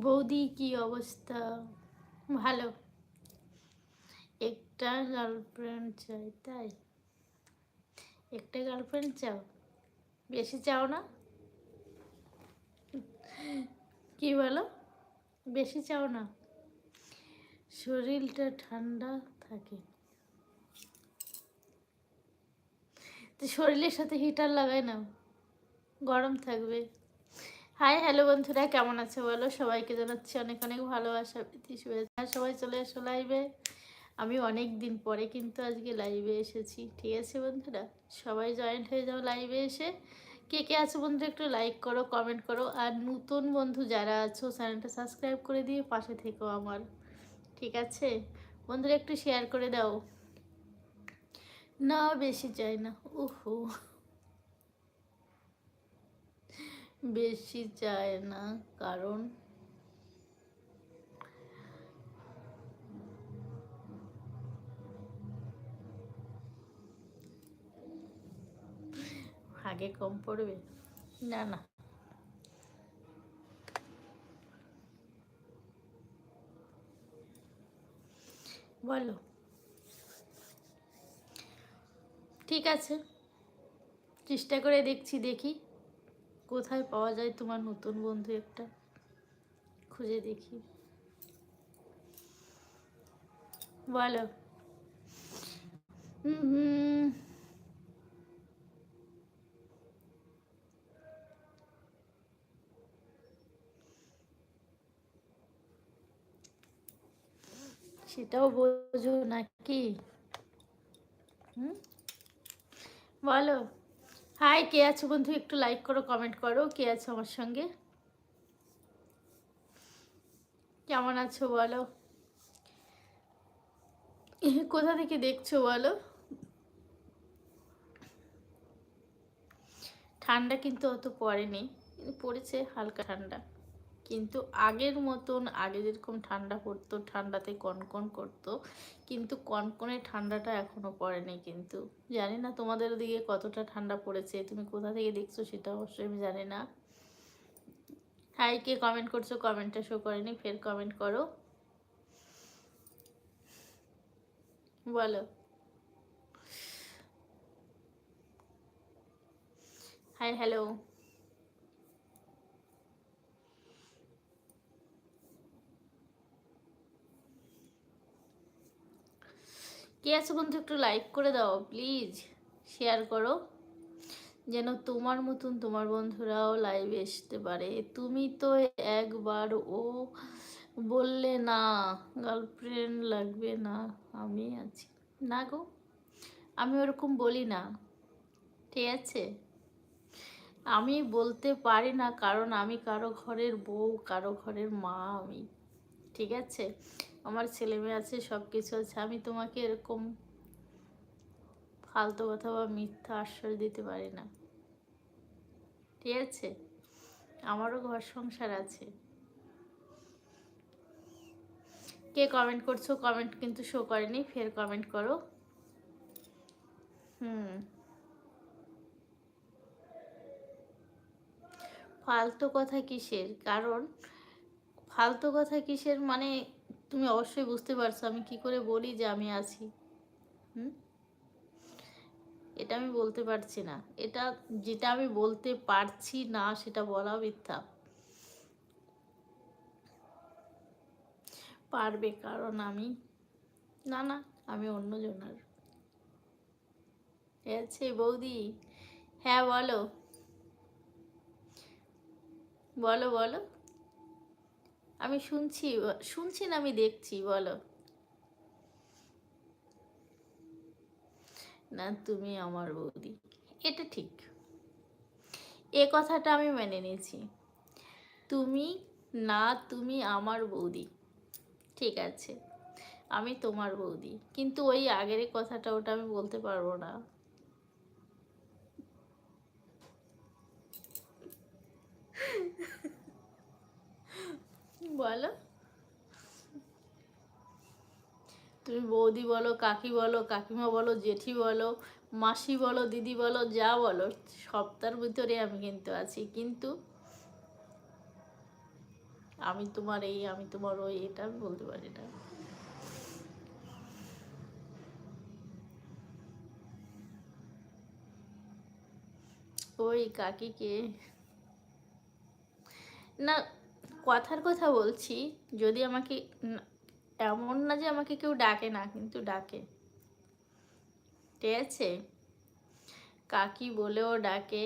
বৌদি, কি অবস্থা? ভালো। একটা গার্লফ্রেন্ড চাই, তাই? একটা গার্লফ্রেন্ড চাও? বেশি চাও না? কি বলো? বেশি চাও না? শরীরটা ঠান্ডা থাকে। তো শরীরের সাথে হিটার লাগাই না গরম থাকবে। হাই, হ্যালো বন্ধুরা, কেমন আছে বলো? সবাইকে জানাচ্ছি অনেক অনেক ভালোবাসা শুভেচ্ছা। সবাই চলে এসো লাইভে আমি অনেক দিন পরে কিন্তু আজকে লাইভে এসেছি, ঠিক আছে বন্ধুরা? সবাই জয়েন্ট হয়ে যাও লাইভে এসে। কে কে আছো বন্ধুরা একটু লাইক করো কমেন্ট করো। আর নতুন বন্ধু যারা আছো, চ্যানেলটা সাবস্ক্রাইব করে দিয়ে পাশে থেকো আমার, ঠিক আছে? বন্ধুরা, একটু শেয়ার করে দাও। না, বেশি চাই না। উহু। বেশি চায় না, কারণ আগে কম পড়বে? না না। বলো। ঠিক আছে। চেষ্টা করে দেখছি, দেখি। কোথায় পাওয়া যায় তোমার নতুন বন্ধু একটা? খুঁজে দেখি। বলো। সেটাও বোঝো নাকি? হুম? বলো। হাই কে আছো বন্ধু? একটু লাইক করো কমেন্ট করো। কে আছো আমার সঙ্গে? কেমন আছো বলো? কোথা থেকে দেখছ বলো? ঠান্ডা কিন্তু অত পড়েনি পড়েছে হালকা ঠান্ডা। কিন্তু আগের মতন, আগে যেরকম ঠান্ডা পড়তো, ঠান্ডাতে কনকন করতো, কিন্তু কনকনে ঠান্ডাটা এখনও পড়েনি কিন্তু। জানি না তোমাদের দিকে কতটা ঠান্ডা পড়েছে, তুমি কোথা থেকে দেখছ সেটা অবশ্যই আমি জানি না। হাই, কে কমেন্ট করছ কমেন্টটা শো করেনি, ফের কমেন্ট করো। বলো। হাই হ্যালো কে আছে বন্ধু একটু লাইক করে দাও প্লিজ শেয়ার করো। যেন তোমার মতন তোমার বন্ধুরাও লাইভে আসতে পারে। তুমি তো একবার ও বললে না গার্লফ্রেন্ড লাগবে না, আমি আছি। না গো, আমি ওরকম বলি না, ঠিক আছে? আমি বলতে পারি না কারণ আমি কারও ঘরের বউ, কারও ঘরের মা আমি, ঠিক আছে? আমার ছেলে মেয়ে আছে সব কিছু আছে। আমি তোমাকে এরকম ফালতু কথা বা মিথ্যা আশ্বাস দিতে পারি না। ঠিক আছে? আমারও ঘর সংসার আছে। কে কমেন্ট করছ? কমেন্ট কিন্তু শো করেনি, ফের কমেন্ট করো। হুম। ফালতু কথা কিসের? কারণ ফালতু কথা কিসের মানে তুমি অবশ্যই বুঝতে পারছ আমি কি করে বলি যে আমি আছি। হুম? এটা আমি বলতে পারছি না। এটা যেটা আমি বলতে পারছি না, সেটা বলা মিথ্যা। পারবে কারণ আমি, না না, আমি অন্যজনের। আছে বৌদি। হ্যাঁ বলো। বলো বলো। আমি শুনছি শুনছি না আমি দেখছি, বলো। না, তুমি আমার বৌদি। এটা ঠিক। এ কথাটা আমি মেনে নিয়েছি। তুমি, না, তুমি আমার বৌদি। ঠিক আছে, আমি তোমার বৌদি। কিন্তু ওই আগের কথাটা ওটা আমি বলতে পারব না। বলো। তুমি বৌদি বলো, কাকি বলো, কাকিমা বলো, জেঠি বলো, মাসি বলো, দিদি বলো, যা বলো, সপ্তাহের ভিতরে আমি কিন্তু আছি। কিন্তু আমি তোমার এই, আমি তোমার ওই, এটা আমি বলতে পারি না। ওই কাকিকে। না কথার কথা বলছি, যদি আমাকে এমন না যে আমাকে কেউ ডাকে না, কিন্তু ডাকে। ঠিক আছে? কাকি বলেও ডাকে,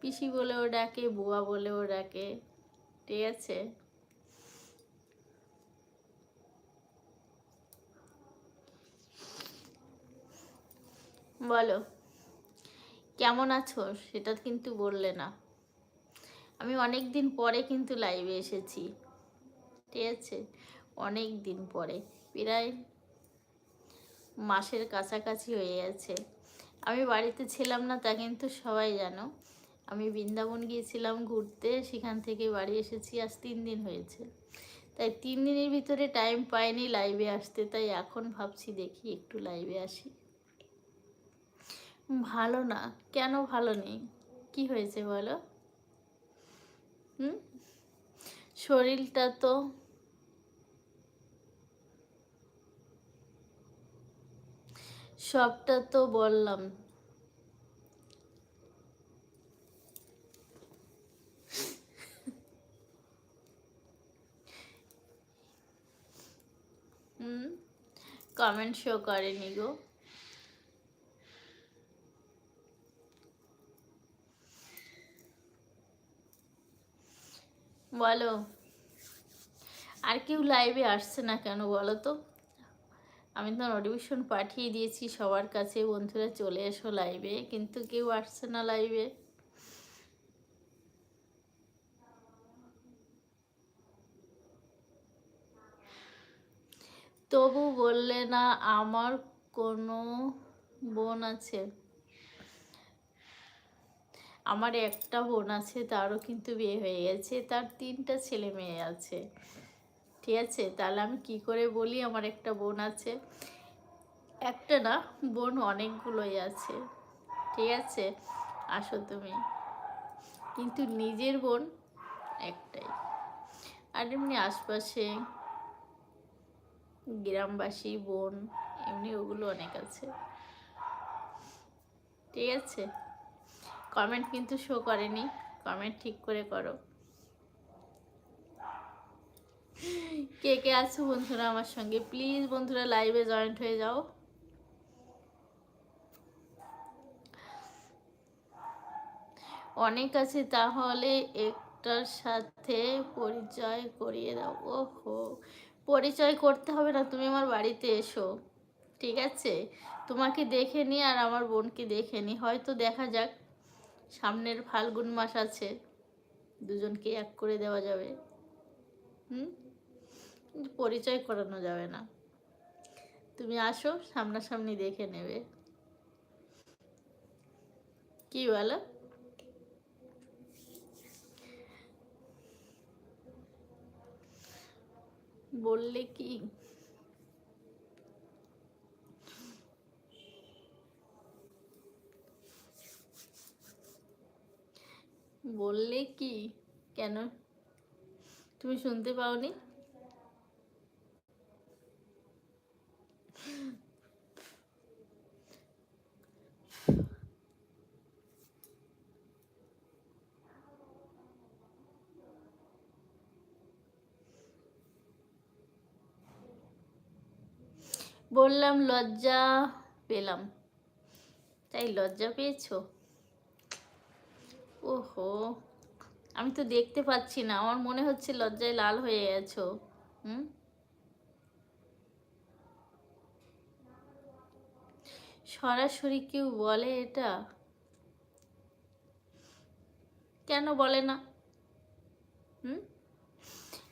পিসি বলেও ডাকে, বুয়া বলেও ডাকে। ঠিক আছে? বলো, কেমন আছো? সেটা কিন্তু বললে না। আমি অনেক দিন পরে কিন্তু লাইভে এসেছি। ঠিক আছে? অনেক দিন পরে। প্রায় মাসের কাছাকাছি হয়ে গেছে। আমি বাড়িতে ছিলাম না, তা কিন্তু সবাই জানো। আমি বৃন্দাবন গিয়েছিলাম ঘুরতে, সেখান থেকে বাড়ি এসেছি, আজ তিন দিন হয়েছে। তাই তিন দিনের ভিতরে টাইম পাইনি লাইভে আসতে, তাই এখন ভাবছি দেখি একটু লাইভে আসি। ভালো না। কেন ভালো নেই? কি হয়েছে বলো? শরীরটা তো সবটা তো বললাম। হুম? কমেন্ট শো করেনি গো। বলো। আর কেউ লাইভে আসছে না কেন বলো তো? আমি তো নোটিফিকেশন পাঠিয়ে দিয়েছি, সবার কাছে। বন্ধুরা, চলে এসো লাইভে কিন্তু কেউ আসছে না লাইভে তবু বললে না, আমার কোনো বোন আছে। আমার একটা বোন আছে, তারও কিন্তু বিয়ে হয়ে গেছে, তার তিনটা ছেলে মেয়ে আছে। ঠিক আছে? তাহলে আমি কি করে বলি, আমার একটা বোন আছে। একটা না, বোন অনেকগুলোই আছে। ঠিক আছে? আসো তুমি। কিন্তু নিজের বোন একটাই। আর এমনি আশপাশে গ্রামবাসী, বোন, এমনি ওগুলো অনেক আছে। ঠিক আছে? কমেন্ট কিন্তু শো করেনি। কমেন্ট ঠিক করে করো। কে কে আছো বন্ধুরা আমার সঙ্গে? প্লিজ বন্ধুরা লাইভে জয়েন্ট হয়ে যাও। অনেক আছে, তাহলে একটার সাথে পরিচয় করিয়ে দাও। ওহো, পরিচয় করতে হবে না, তুমি আমার বাড়িতে এসো। ঠিক আছে? তোমাকে দেখে নি আর আমার বোনকে দেখে নি। হয়তো দেখা যাক। সামনের ফাল্গুন মাস আছে, দুজনকে এক করে দেওয়া যাবে। হুম? পরিচয় করানো যাবে না। তুমি আসো, সামনাসামনি দেখে নেবে। কি বলো? বললে কি? বললে কি? কেন? তুমি শুনতে পাওনি? বললাম লজ্জা পেলাম। তাই লজ্জা পেয়েছ? ওহো, আমি তো দেখতে পাচ্ছি না, আমার মনে হচ্ছে লজ্জায় লাল হয়ে গেছো, হুম? সরাসরি কেউ বলে এটা? কেন বলে না? হুম?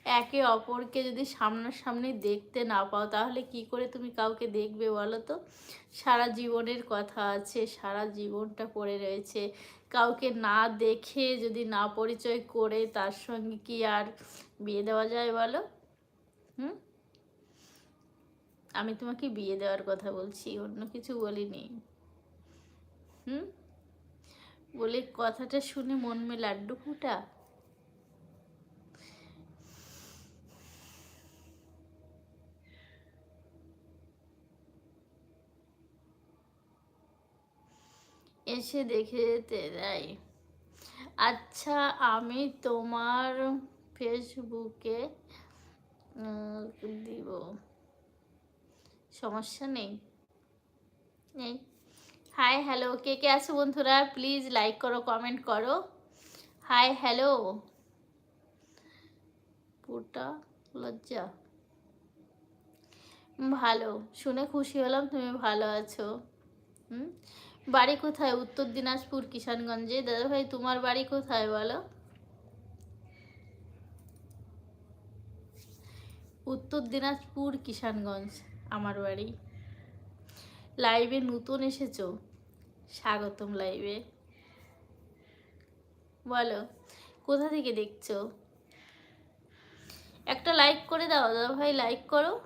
একে অপরকে যদি সামনাসামনি দেখতে না পাও, তাহলে কি করে তুমি কাউকে দেখবে বলো তো? সারা জীবনের কথা আছে, সারা জীবনটা পড়ে রয়েছে। কাউকে না দেখে যদি না পরিচয় করে, তার সঙ্গে কি আর বিয়ে দেওয়া যায় বলো? হুম? আমি তোমাকে বিয়ে দেওয়ার কথা বলছি, অন্য কিছু বলিনি। হুম? বলে কথাটা শুনে মন মে লাড্ডু এসে দেখে যেতে দেয়। আচ্ছা আমি তোমার ফেসবুকে দিব। সমস্যা নেই। নেই। হাই হ্যালো কে কে আছে বন্ধুরা? প্লিজ লাইক করো কমেন্ট করো। হাই হ্যালো পুটা লজ্জা। ভালো, শুনে খুশি হলাম, তুমি ভালো আছো। হুম? বাড়ি কোথায়? উত্তর দিনাজপুর, কিষানগঞ্জে। দাদা ভাই তোমার বাড়ি কোথায় বলো? উত্তর দিনাজপুর, কিষানগঞ্জ, আমার বাড়ি। লাইভে নতুন এসেছ? স্বাগতম লাইভে। বলো, কোথা থেকে দেখছ? একটা লাইক করে দাও দাদা ভাই লাইক করো।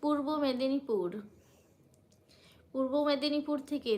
পূর্ব মেদিনীপুর। পূর্ব মেদিনীপুর থেকে